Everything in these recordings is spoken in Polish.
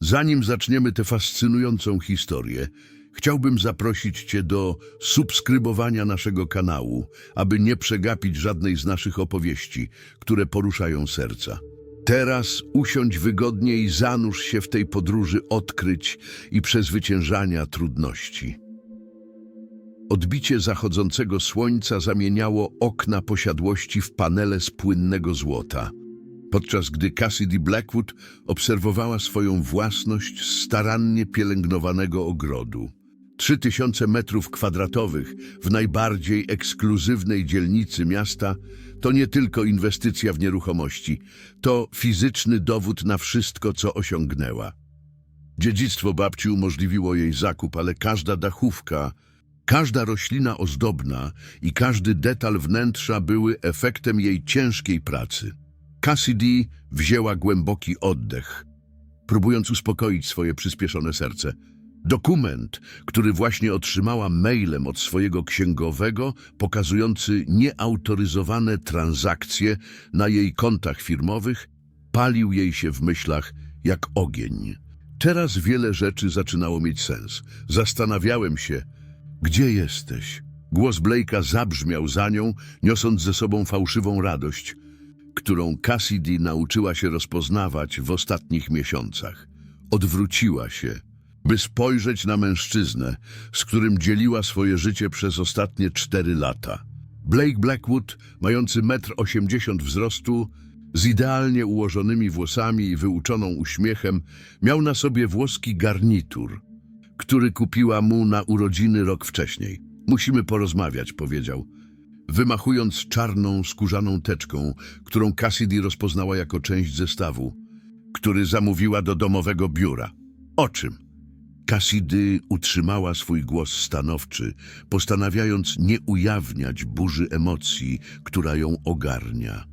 Zanim zaczniemy tę fascynującą historię, chciałbym zaprosić Cię do subskrybowania naszego kanału, aby nie przegapić żadnej z naszych opowieści, które poruszają serca. Teraz usiądź wygodnie i zanurz się w tej podróży odkryć i przezwyciężania trudności. Odbicie zachodzącego słońca zamieniało okna posiadłości w panele z płynnego złota, podczas gdy Cassidy Blackwood obserwowała swoją własność starannie pielęgnowanego ogrodu. Trzy tysiące metrów kwadratowych w najbardziej ekskluzywnej dzielnicy miasta to nie tylko inwestycja w nieruchomości, to fizyczny dowód na wszystko, co osiągnęła. Dziedzictwo babci umożliwiło jej zakup, ale każda dachówka, każda roślina ozdobna i każdy detal wnętrza były efektem jej ciężkiej pracy. Cassidy wzięła głęboki oddech, próbując uspokoić swoje przyspieszone serce. Dokument, który właśnie otrzymała mailem od swojego księgowego, pokazujący nieautoryzowane transakcje na jej kontach firmowych, palił jej się w myślach jak ogień. Teraz wiele rzeczy zaczynało mieć sens. Zastanawiałem się, gdzie jesteś? Głos Blake'a zabrzmiał za nią, niosąc ze sobą fałszywą radość, którą Cassidy nauczyła się rozpoznawać w ostatnich miesiącach. Odwróciła się, by spojrzeć na mężczyznę, z którym dzieliła swoje życie przez ostatnie cztery lata. Blake Blackwood, mający metr osiemdziesiąt wzrostu, z idealnie ułożonymi włosami i wyuczoną uśmiechem, miał na sobie włoski garnitur, który kupiła mu na urodziny rok wcześniej. Musimy porozmawiać, powiedział, wymachując czarną, skórzaną teczką, którą Cassidy rozpoznała jako część zestawu, który zamówiła do domowego biura. O czym? Cassidy utrzymała swój głos stanowczy, postanawiając nie ujawniać burzy emocji, która ją ogarnia.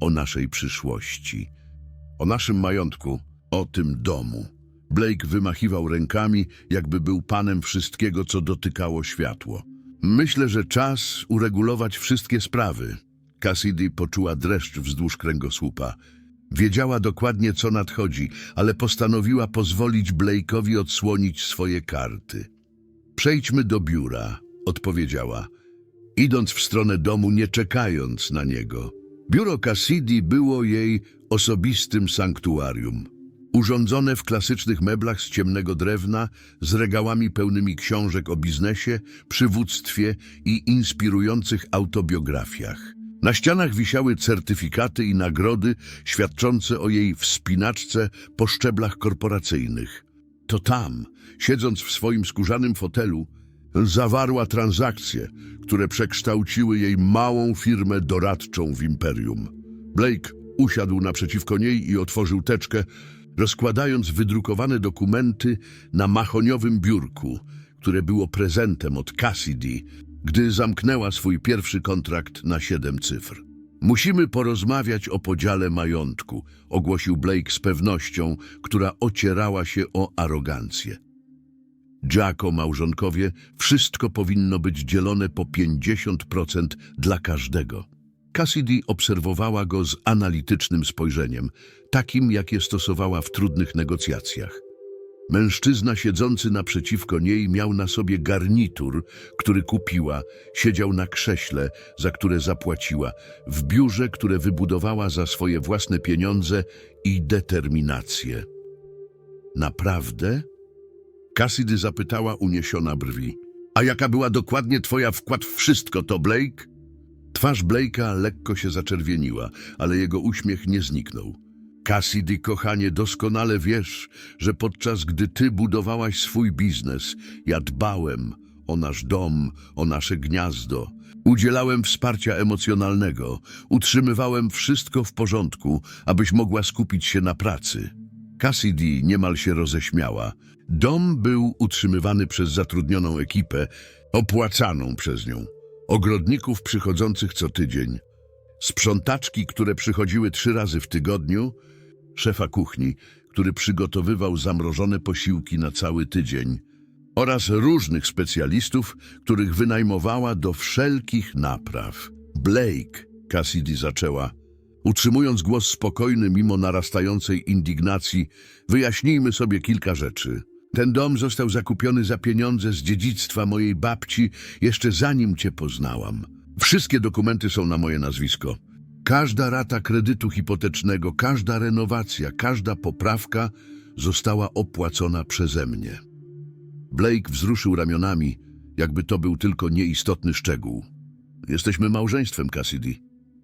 O naszej przyszłości, o naszym majątku, o tym domu. Blake wymachiwał rękami, jakby był panem wszystkiego, co dotykało światło. Myślę, że czas uregulować wszystkie sprawy. Cassidy poczuła dreszcz wzdłuż kręgosłupa. Wiedziała dokładnie, co nadchodzi, ale postanowiła pozwolić Blake'owi odsłonić swoje karty. Przejdźmy do biura, odpowiedziała, idąc w stronę domu, nie czekając na niego. Biuro Cassidy było jej osobistym sanktuarium. Urządzone w klasycznych meblach z ciemnego drewna, z regałami pełnymi książek o biznesie, przywództwie i inspirujących autobiografiach. Na ścianach wisiały certyfikaty i nagrody świadczące o jej wspinaczce po szczeblach korporacyjnych. To tam, siedząc w swoim skórzanym fotelu, zawarła transakcje, które przekształciły jej małą firmę doradczą w imperium. Blake usiadł naprzeciwko niej i otworzył teczkę, rozkładając wydrukowane dokumenty na mahoniowym biurku, które było prezentem od Cassidy, gdy zamknęła swój pierwszy kontrakt na siedem cyfr. Musimy porozmawiać o podziale majątku, ogłosił Blake z pewnością, która ocierała się o arogancję. Jacko, małżonkowie, wszystko powinno być dzielone po 50% dla każdego. Cassidy obserwowała go z analitycznym spojrzeniem, takim jakie stosowała w trudnych negocjacjach. Mężczyzna siedzący naprzeciwko niej miał na sobie garnitur, który kupiła, siedział na krześle, za które zapłaciła, w biurze, które wybudowała za swoje własne pieniądze i determinację. Naprawdę? Cassidy zapytała uniesiona brwi. A jaka była dokładnie twoja wkład w wszystko to, Blake? Twarz Blake'a lekko się zaczerwieniła, ale jego uśmiech nie zniknął. Cassidy, kochanie, doskonale wiesz, że podczas gdy ty budowałaś swój biznes, ja dbałem o nasz dom, o nasze gniazdo. Udzielałem wsparcia emocjonalnego, utrzymywałem wszystko w porządku, abyś mogła skupić się na pracy. Cassidy niemal się roześmiała. Dom był utrzymywany przez zatrudnioną ekipę, opłacaną przez nią. Ogrodników przychodzących co tydzień, sprzątaczki, które przychodziły trzy razy w tygodniu, szefa kuchni, który przygotowywał zamrożone posiłki na cały tydzień oraz różnych specjalistów, których wynajmowała do wszelkich napraw. Blake, Cassidy zaczęła, Utrzymując głos spokojny mimo narastającej indignacji, wyjaśnijmy sobie kilka rzeczy. Ten dom został zakupiony za pieniądze z dziedzictwa mojej babci jeszcze zanim cię poznałam. Wszystkie dokumenty są na moje nazwisko. Każda rata kredytu hipotecznego, każda renowacja, każda poprawka została opłacona przeze mnie. Blake wzruszył ramionami, jakby to był tylko nieistotny szczegół. Jesteśmy małżeństwem, Cassidy.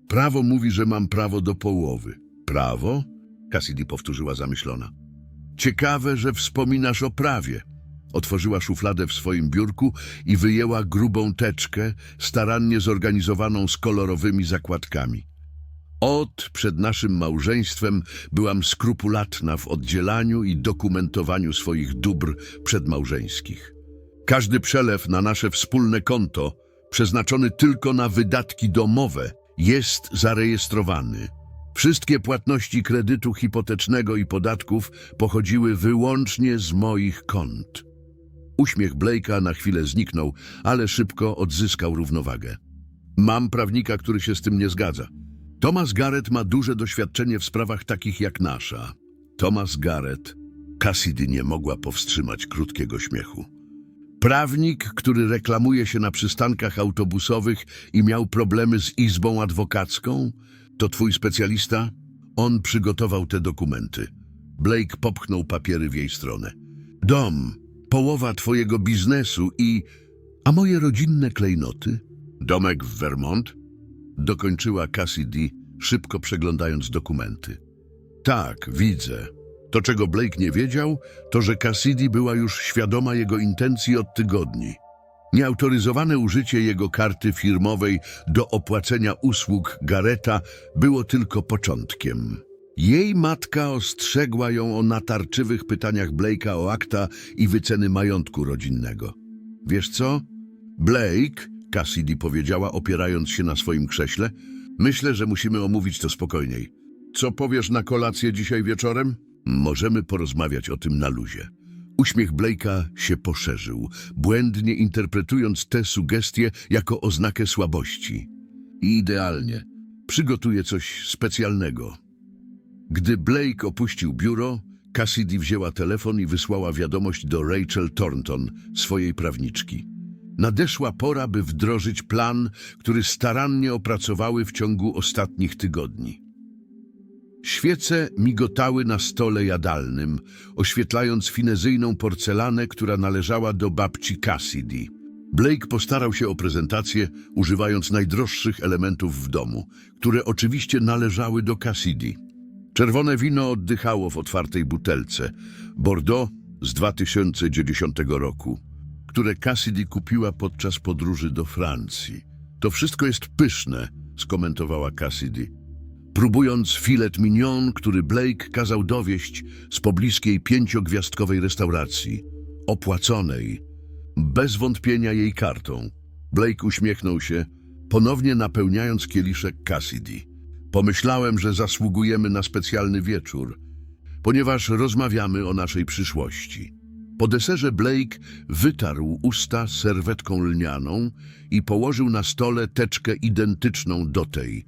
Prawo mówi, że mam prawo do połowy. Prawo? Cassidy powtórzyła zamyślona. Ciekawe, że wspominasz o prawie. Otworzyła szufladę w swoim biurku i wyjęła grubą teczkę, starannie zorganizowaną z kolorowymi zakładkami. Od przed naszym małżeństwem byłam skrupulatna w oddzielaniu i dokumentowaniu swoich dóbr przedmałżeńskich. Każdy przelew na nasze wspólne konto, przeznaczony tylko na wydatki domowe, jest zarejestrowany. Wszystkie płatności kredytu hipotecznego i podatków pochodziły wyłącznie z moich kont. Uśmiech Blake'a na chwilę zniknął, ale szybko odzyskał równowagę. Mam prawnika, który się z tym nie zgadza. Thomas Garrett ma duże doświadczenie w sprawach takich jak nasza. Thomas Garrett. Cassidy nie mogła powstrzymać krótkiego śmiechu. Prawnik, który reklamuje się na przystankach autobusowych i miał problemy z izbą adwokacką? To twój specjalista? On przygotował te dokumenty. Blake popchnął papiery w jej stronę. Dom, połowa twojego biznesu i... A moje rodzinne klejnoty? Domek w Vermont? Dokończyła Cassidy, szybko przeglądając dokumenty. Tak, widzę. To, czego Blake nie wiedział, to, że Cassidy była już świadoma jego intencji od tygodni. Nieautoryzowane użycie jego karty firmowej do opłacenia usług Gareta było tylko początkiem. Jej matka ostrzegła ją o natarczywych pytaniach Blake'a o akta i wyceny majątku rodzinnego. Wiesz co? Blake, Cassidy powiedziała, opierając się na swoim krześle, myślę, że musimy omówić to spokojniej. Co powiesz na kolację dzisiaj wieczorem? Możemy porozmawiać o tym na luzie. Uśmiech Blake'a się poszerzył, błędnie interpretując tę sugestię jako oznakę słabości. Idealnie. Przygotuję coś specjalnego. Gdy Blake opuścił biuro, Cassidy wzięła telefon i wysłała wiadomość do Rachel Thornton, swojej prawniczki. Nadeszła pora, by wdrożyć plan, który starannie opracowały w ciągu ostatnich tygodni. Świece migotały na stole jadalnym, oświetlając finezyjną porcelanę, która należała do babci Cassidy. Blake postarał się o prezentację, używając najdroższych elementów w domu, które oczywiście należały do Cassidy. Czerwone wino oddychało w otwartej butelce, Bordeaux z 2010 roku, które Cassidy kupiła podczas podróży do Francji. To wszystko jest pyszne, skomentowała Cassidy próbując filet mignon, który Blake kazał dowieść z pobliskiej pięciogwiazdkowej restauracji, opłaconej, bez wątpienia jej kartą. Blake uśmiechnął się, ponownie napełniając kieliszek Cassidy. Pomyślałem, że zasługujemy na specjalny wieczór, ponieważ rozmawiamy o naszej przyszłości. Po deserze Blake wytarł usta serwetką lnianą i położył na stole teczkę identyczną do tej,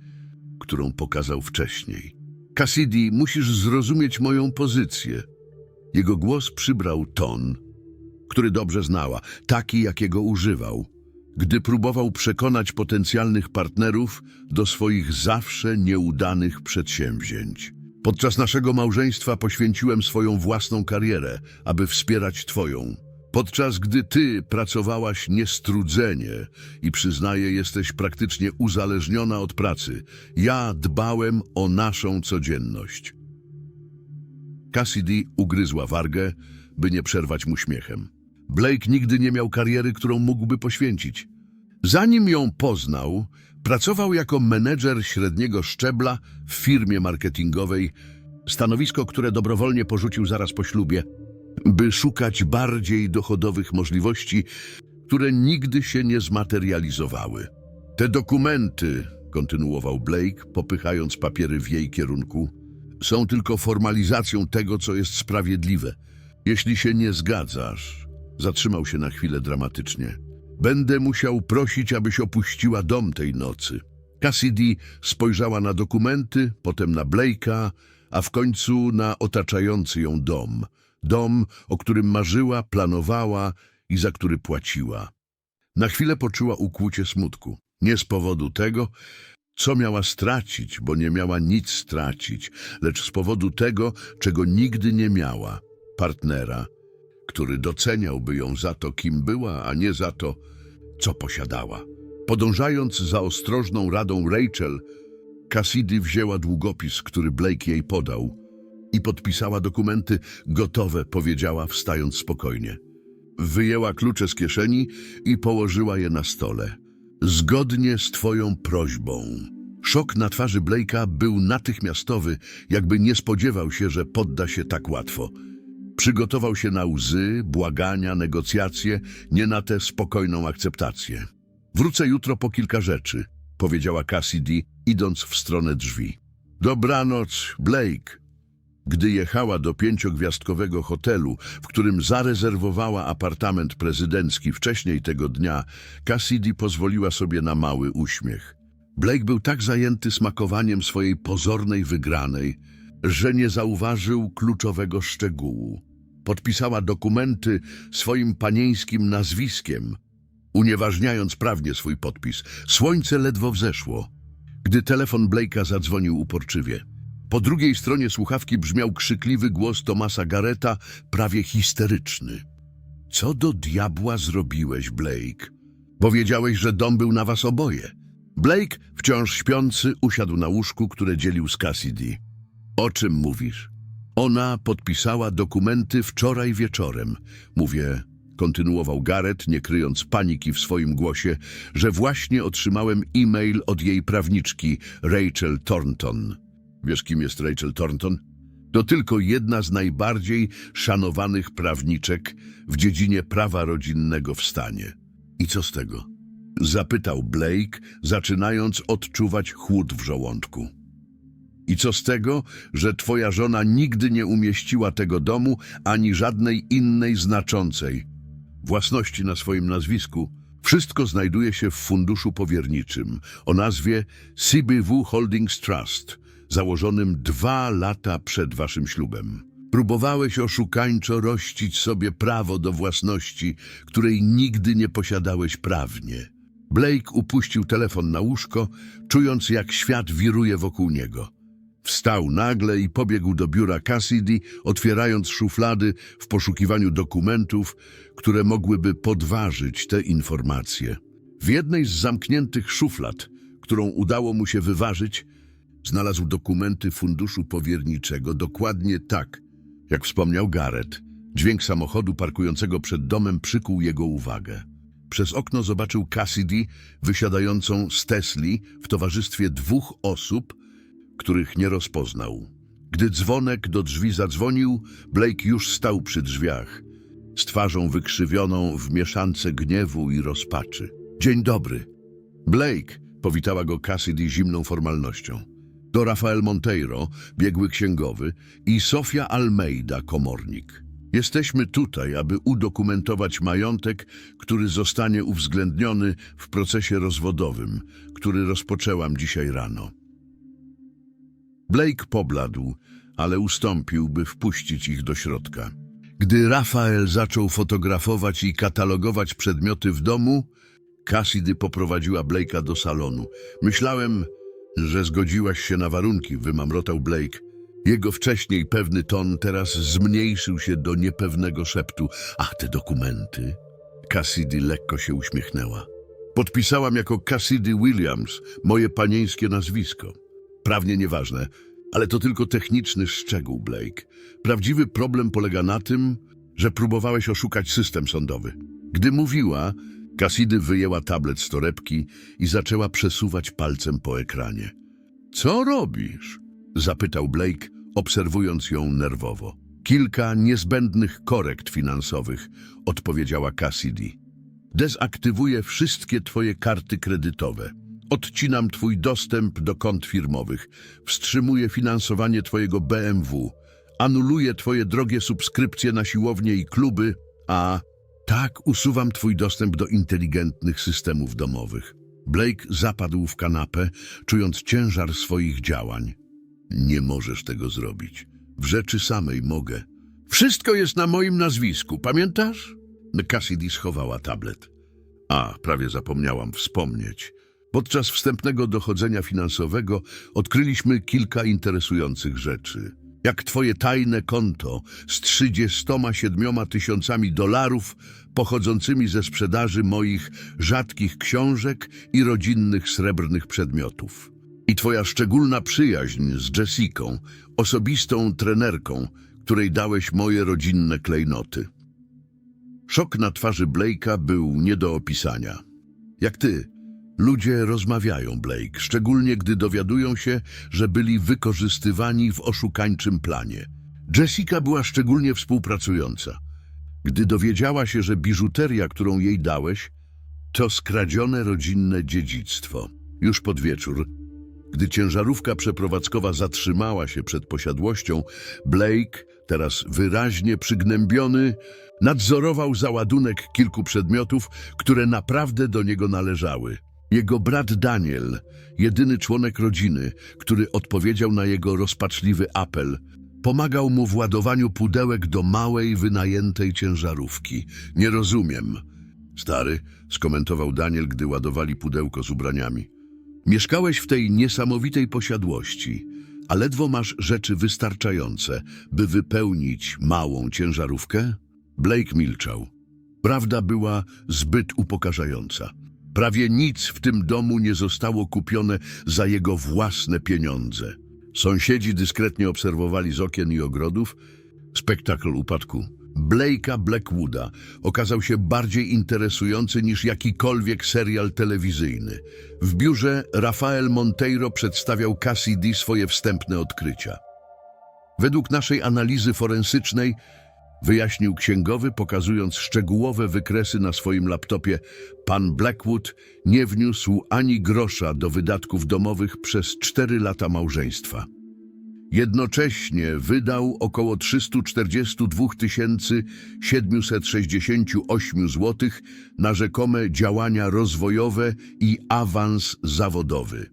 którą pokazał wcześniej. Cassidy, musisz zrozumieć moją pozycję. Jego głos przybrał ton, który dobrze znała, taki jakiego używał, gdy próbował przekonać potencjalnych partnerów do swoich zawsze nieudanych przedsięwzięć. Podczas naszego małżeństwa poświęciłem swoją własną karierę, aby wspierać twoją. Podczas gdy ty pracowałaś niestrudzenie i przyznaję, jesteś praktycznie uzależniona od pracy, ja dbałem o naszą codzienność. Cassidy ugryzła wargę, by nie przerwać mu śmiechem. Blake nigdy nie miał kariery, którą mógłby poświęcić. Zanim ją poznał, pracował jako menedżer średniego szczebla w firmie marketingowej, stanowisko, które dobrowolnie porzucił zaraz po ślubie, by szukać bardziej dochodowych możliwości, które nigdy się nie zmaterializowały. Te dokumenty, kontynuował Blake, popychając papiery w jej kierunku, są tylko formalizacją tego, co jest sprawiedliwe. Jeśli się nie zgadzasz, zatrzymał się na chwilę dramatycznie. Będę musiał prosić, abyś opuściła dom tej nocy. Cassidy spojrzała na dokumenty, potem na Blake'a, a w końcu na otaczający ją dom. Dom, o którym marzyła, planowała i za który płaciła. Na chwilę poczuła ukłucie smutku. Nie z powodu tego, co miała stracić, bo nie miała nic stracić, lecz z powodu tego, czego nigdy nie miała partnera, który doceniałby ją za to, kim była, a nie za to, co posiadała. Podążając za ostrożną radą Rachel, Cassidy wzięła długopis, który Blake jej podał i podpisała dokumenty gotowe, powiedziała, wstając spokojnie. Wyjęła klucze z kieszeni i położyła je na stole. Zgodnie z twoją prośbą. Szok na twarzy Blake'a był natychmiastowy, jakby nie spodziewał się, że podda się tak łatwo. Przygotował się na łzy, błagania, negocjacje, nie na tę spokojną akceptację. Wrócę jutro po kilka rzeczy, powiedziała Cassidy, idąc w stronę drzwi. Dobranoc, Blake. Gdy jechała do pięciogwiazdkowego hotelu, w którym zarezerwowała apartament prezydencki wcześniej tego dnia, Cassidy pozwoliła sobie na mały uśmiech. Blake był tak zajęty smakowaniem swojej pozornej wygranej, że nie zauważył kluczowego szczegółu. Podpisała dokumenty swoim panieńskim nazwiskiem, unieważniając prawnie swój podpis. Słońce ledwo wzeszło, gdy telefon Blake'a zadzwonił uporczywie. Po drugiej stronie słuchawki brzmiał krzykliwy głos Tomasa Gareta, prawie histeryczny. Co do diabła zrobiłeś, Blake? Powiedziałeś, że dom był na was oboje. Blake, wciąż śpiący, usiadł na łóżku, które dzielił z Cassidy. O czym mówisz? Ona podpisała dokumenty wczoraj wieczorem. Mówię, kontynuował Garrett, nie kryjąc paniki w swoim głosie, że właśnie otrzymałem e-mail od jej prawniczki, Rachel Thornton. Wiesz, kim jest Rachel Thornton? To tylko jedna z najbardziej szanowanych prawniczek w dziedzinie prawa rodzinnego w stanie. I co z tego? Zapytał Blake, zaczynając odczuwać chłód w żołądku. I co z tego, że twoja żona nigdy nie umieściła tego domu ani żadnej innej znaczącej własności na swoim nazwisku? Wszystko znajduje się w funduszu powierniczym o nazwie CBW Holdings Trust, założonym dwa lata przed waszym ślubem. Próbowałeś oszukańczo rościć sobie prawo do własności, której nigdy nie posiadałeś prawnie. Blake upuścił telefon na łóżko, czując jak świat wiruje wokół niego. Wstał nagle i pobiegł do biura Cassidy, otwierając szuflady w poszukiwaniu dokumentów, które mogłyby podważyć te informacje. W jednej z zamkniętych szuflad, którą udało mu się wyważyć, znalazł dokumenty funduszu powierniczego dokładnie tak, jak wspomniał Garrett. Dźwięk samochodu parkującego przed domem przykuł jego uwagę. Przez okno zobaczył Cassidy wysiadającą z Tesli w towarzystwie dwóch osób, których nie rozpoznał. Gdy dzwonek do drzwi zadzwonił, Blake już stał przy drzwiach, z twarzą wykrzywioną w mieszance gniewu i rozpaczy. Dzień dobry. Blake, powitała go Cassidy zimną formalnością. To Rafael Monteiro, biegły księgowy i Sofia Almeida, komornik. Jesteśmy tutaj, aby udokumentować majątek, który zostanie uwzględniony w procesie rozwodowym, który rozpoczęłam dzisiaj rano. Blake pobladł, ale ustąpił, by wpuścić ich do środka. Gdy Rafael zaczął fotografować i katalogować przedmioty w domu, Cassidy poprowadziła Blake'a do salonu. Myślałem, że zgodziłaś się na warunki, wymamrotał Blake. Jego wcześniej pewny ton teraz zmniejszył się do niepewnego szeptu. Ach, te dokumenty. Cassidy lekko się uśmiechnęła. Podpisałam jako Cassidy Williams moje panieńskie nazwisko. Prawnie nieważne, ale to tylko techniczny szczegół, Blake. Prawdziwy problem polega na tym, że próbowałeś oszukać system sądowy. Gdy mówiła, Cassidy wyjęła tablet z torebki i zaczęła przesuwać palcem po ekranie. Co robisz? zapytał Blake, obserwując ją nerwowo. Kilka niezbędnych korekt finansowych, odpowiedziała Cassidy. Dezaktywuję wszystkie twoje karty kredytowe. Odcinam twój dostęp do kont firmowych. Wstrzymuję finansowanie twojego BMW. Anuluję twoje drogie subskrypcje na siłownie i kluby, a tak usuwam twój dostęp do inteligentnych systemów domowych. Blake zapadł w kanapę, czując ciężar swoich działań. Nie możesz tego zrobić. W rzeczy samej mogę. Wszystko jest na moim nazwisku, pamiętasz? Cassidy schowała tablet. A, prawie zapomniałam wspomnieć. Podczas wstępnego dochodzenia finansowego odkryliśmy kilka interesujących rzeczy. Jak twoje tajne konto z 37 tysiącami dolarów pochodzącymi ze sprzedaży moich rzadkich książek i rodzinnych srebrnych przedmiotów. I twoja szczególna przyjaźń z Jessiką, osobistą trenerką, której dałeś moje rodzinne klejnoty. Szok na twarzy Blake'a był nie do opisania. Jak ty, ludzie rozmawiają, Blake, szczególnie gdy dowiadują się, że byli wykorzystywani w oszukańczym planie. Jessica była szczególnie współpracująca. Gdy dowiedziała się, że biżuteria, którą jej dałeś, to skradzione rodzinne dziedzictwo. Już pod wieczór, gdy ciężarówka przeprowadzkowa zatrzymała się przed posiadłością, Blake, teraz wyraźnie przygnębiony, nadzorował załadunek kilku przedmiotów, które naprawdę do niego należały. Jego brat Daniel, jedyny członek rodziny, który odpowiedział na jego rozpaczliwy apel, pomagał mu w ładowaniu pudełek do małej, wynajętej ciężarówki. Nie rozumiem. Stary, skomentował Daniel, gdy ładowali pudełko z ubraniami. Mieszkałeś w tej niesamowitej posiadłości, a ledwo masz rzeczy wystarczające, by wypełnić małą ciężarówkę? Blake milczał. Prawda była zbyt upokarzająca. Prawie nic w tym domu nie zostało kupione za jego własne pieniądze. Sąsiedzi dyskretnie obserwowali z okien i ogrodów spektakl upadku. Blake'a Blackwooda okazał się bardziej interesujący niż jakikolwiek serial telewizyjny. W biurze Rafael Monteiro przedstawiał Cassidy swoje wstępne odkrycia. Według naszej analizy forensycznej wyjaśnił księgowy, pokazując szczegółowe wykresy na swoim laptopie, pan Blackwood nie wniósł ani grosza do wydatków domowych przez cztery lata małżeństwa. Jednocześnie wydał około 342 768 zł na rzekome działania rozwojowe i awans zawodowy.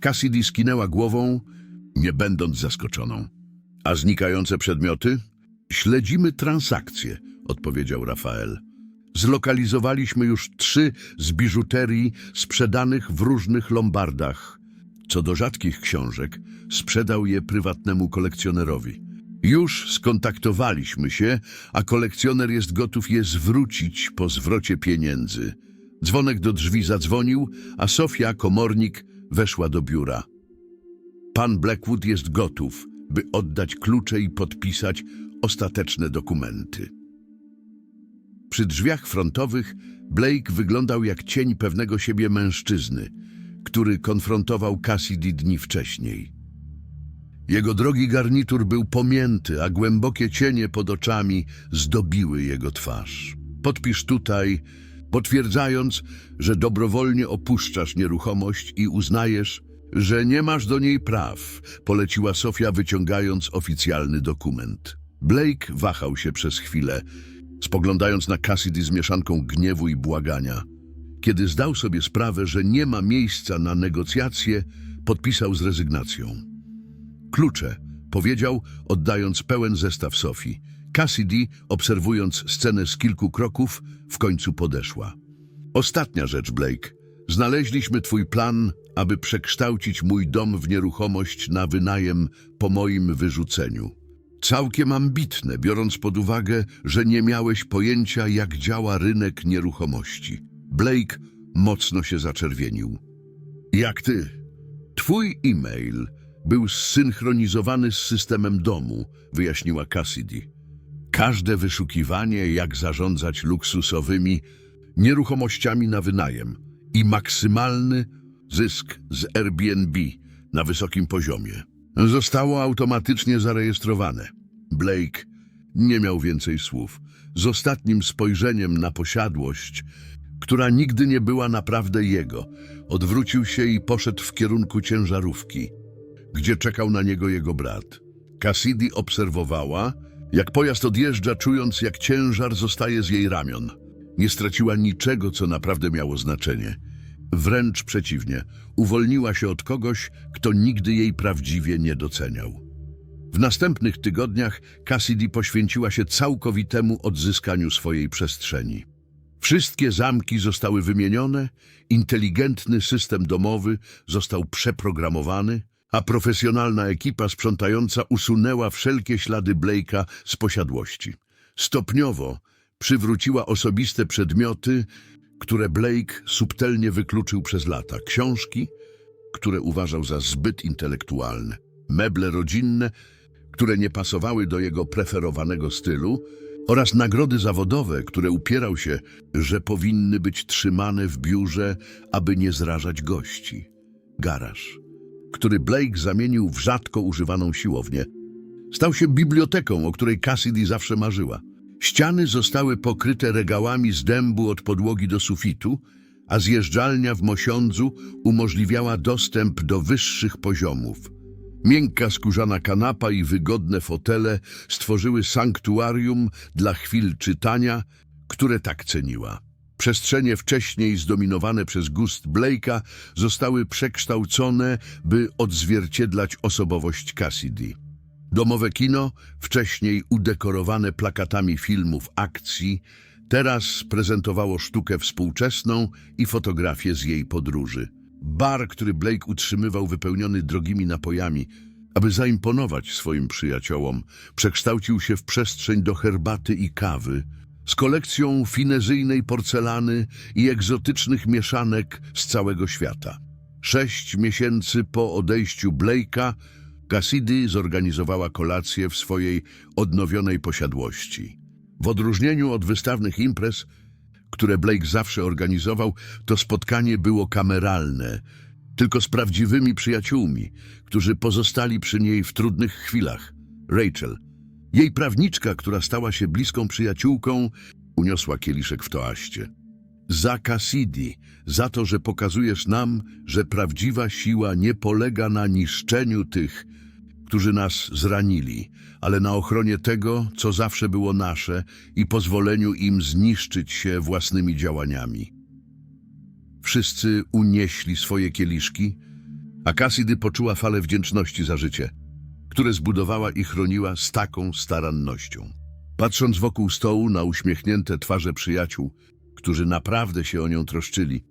Cassidy skinęła głową, nie będąc zaskoczoną. A znikające przedmioty? Śledzimy transakcje, odpowiedział Rafael. Zlokalizowaliśmy już trzy z biżuterii sprzedanych w różnych lombardach. Co do rzadkich książek, sprzedał je prywatnemu kolekcjonerowi. Już skontaktowaliśmy się, a kolekcjoner jest gotów je zwrócić po zwrocie pieniędzy. Dzwonek do drzwi zadzwonił, a Sofia, komornik, weszła do biura. Pan Blackwood jest gotów, by oddać klucze i podpisać ostateczne dokumenty. Przy drzwiach frontowych Blake wyglądał jak cień pewnego siebie mężczyzny, który konfrontował Cassidy dni wcześniej. Jego drogi garnitur był pomięty, a głębokie cienie pod oczami zdobiły jego twarz. Podpisz tutaj, potwierdzając, że dobrowolnie opuszczasz nieruchomość i uznajesz, że nie masz do niej praw, poleciła Sofia, wyciągając oficjalny dokument. Blake wahał się przez chwilę, spoglądając na Cassidy z mieszanką gniewu i błagania. Kiedy zdał sobie sprawę, że nie ma miejsca na negocjacje, podpisał z rezygnacją. Klucze, powiedział, oddając pełen zestaw Sofii. Cassidy, obserwując scenę z kilku kroków, w końcu podeszła. Ostatnia rzecz, Blake. Znaleźliśmy twój plan, aby przekształcić mój dom w nieruchomość na wynajem po moim wyrzuceniu. Całkiem ambitne, biorąc pod uwagę, że nie miałeś pojęcia, jak działa rynek nieruchomości. Blake mocno się zaczerwienił. Jak ty? Twój e-mail był zsynchronizowany z systemem domu, wyjaśniła Cassidy. Każde wyszukiwanie, jak zarządzać luksusowymi nieruchomościami na wynajem i maksymalny zysk z Airbnb na wysokim poziomie. Zostało automatycznie zarejestrowane. Blake nie miał więcej słów. Z ostatnim spojrzeniem na posiadłość, która nigdy nie była naprawdę jego, odwrócił się i poszedł w kierunku ciężarówki, gdzie czekał na niego jego brat. Cassidy obserwowała, jak pojazd odjeżdża, czując jak ciężar zostaje z jej ramion. Nie straciła niczego, co naprawdę miało znaczenie. Wręcz przeciwnie, uwolniła się od kogoś, kto nigdy jej prawdziwie nie doceniał. W następnych tygodniach Cassidy poświęciła się całkowitemu odzyskaniu swojej przestrzeni. Wszystkie zamki zostały wymienione, inteligentny system domowy został przeprogramowany, a profesjonalna ekipa sprzątająca usunęła wszelkie ślady Blake'a z posiadłości. Stopniowo przywróciła osobiste przedmioty, które Blake subtelnie wykluczył przez lata. Książki, które uważał za zbyt intelektualne, meble rodzinne, które nie pasowały do jego preferowanego stylu, oraz nagrody zawodowe, które upierał się, że powinny być trzymane w biurze, aby nie zrażać gości. Garaż, który Blake zamienił w rzadko używaną siłownię, stał się biblioteką, o której Cassidy zawsze marzyła. Ściany zostały pokryte regałami z dębu od podłogi do sufitu, a zjeżdżalnia w Mosiądzu umożliwiała dostęp do wyższych poziomów. Miękka skórzana kanapa i wygodne fotele stworzyły sanktuarium dla chwil czytania, które tak ceniła. Przestrzenie wcześniej zdominowane przez gust Blake'a zostały przekształcone, by odzwierciedlać osobowość Cassidy. Domowe kino, wcześniej udekorowane plakatami filmów akcji, teraz prezentowało sztukę współczesną i fotografię z jej podróży. Bar, który Blake utrzymywał wypełniony drogimi napojami, aby zaimponować swoim przyjaciołom, przekształcił się w przestrzeń do herbaty i kawy, z kolekcją finezyjnej porcelany i egzotycznych mieszanek z całego świata. Sześć miesięcy po odejściu Blake'a Cassidy zorganizowała kolację w swojej odnowionej posiadłości. W odróżnieniu od wystawnych imprez, które Blake zawsze organizował, to spotkanie było kameralne, tylko z prawdziwymi przyjaciółmi, którzy pozostali przy niej w trudnych chwilach. Rachel, jej prawniczka, która stała się bliską przyjaciółką, uniosła kieliszek w toaście. Za Cassidy, za to, że pokazujesz nam, że prawdziwa siła nie polega na niszczeniu tych, którzy nas zranili, ale na ochronie tego, co zawsze było nasze i pozwoleniu im zniszczyć się własnymi działaniami. Wszyscy unieśli swoje kieliszki, a Cassidy poczuła falę wdzięczności za życie, które zbudowała i chroniła z taką starannością. Patrząc wokół stołu na uśmiechnięte twarze przyjaciół, którzy naprawdę się o nią troszczyli,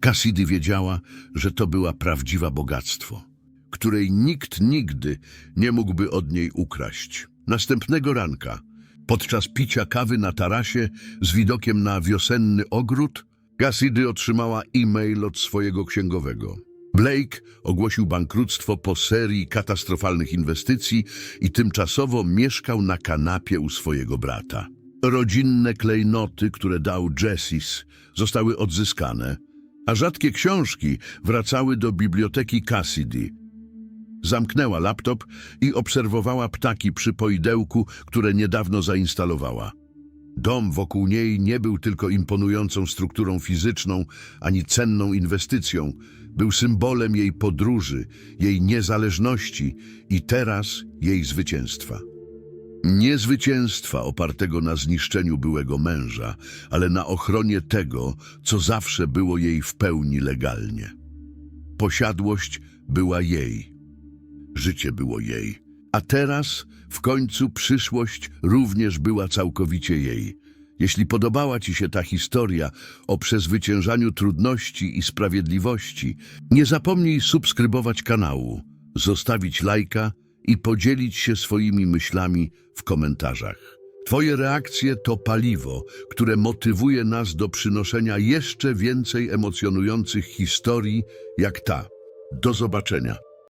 Cassidy wiedziała, że to była prawdziwa bogactwo, której nikt nigdy nie mógłby od niej ukraść. Następnego ranka, podczas picia kawy na tarasie z widokiem na wiosenny ogród, Cassidy otrzymała e-mail od swojego księgowego. Blake ogłosił bankructwo po serii katastrofalnych inwestycji i tymczasowo mieszkał na kanapie u swojego brata. Rodzinne klejnoty, które dał Jessis, zostały odzyskane, a rzadkie książki wracały do biblioteki Cassidy. Zamknęła laptop i obserwowała ptaki przy poidełku, które niedawno zainstalowała. Dom wokół niej nie był tylko imponującą strukturą fizyczną, ani cenną inwestycją. Był symbolem jej podróży, jej niezależności i teraz jej zwycięstwa. Nie zwycięstwa opartego na zniszczeniu byłego męża, ale na ochronie tego, co zawsze było jej w pełni legalnie. Posiadłość była jej, życie było jej, a teraz w końcu przyszłość również była całkowicie jej. Jeśli podobała Ci się ta historia o przezwyciężaniu trudności i sprawiedliwości, nie zapomnij subskrybować kanału, zostawić lajka i podzielić się swoimi myślami w komentarzach. Twoje reakcje to paliwo, które motywuje nas do przynoszenia jeszcze więcej emocjonujących historii jak ta. Do zobaczenia.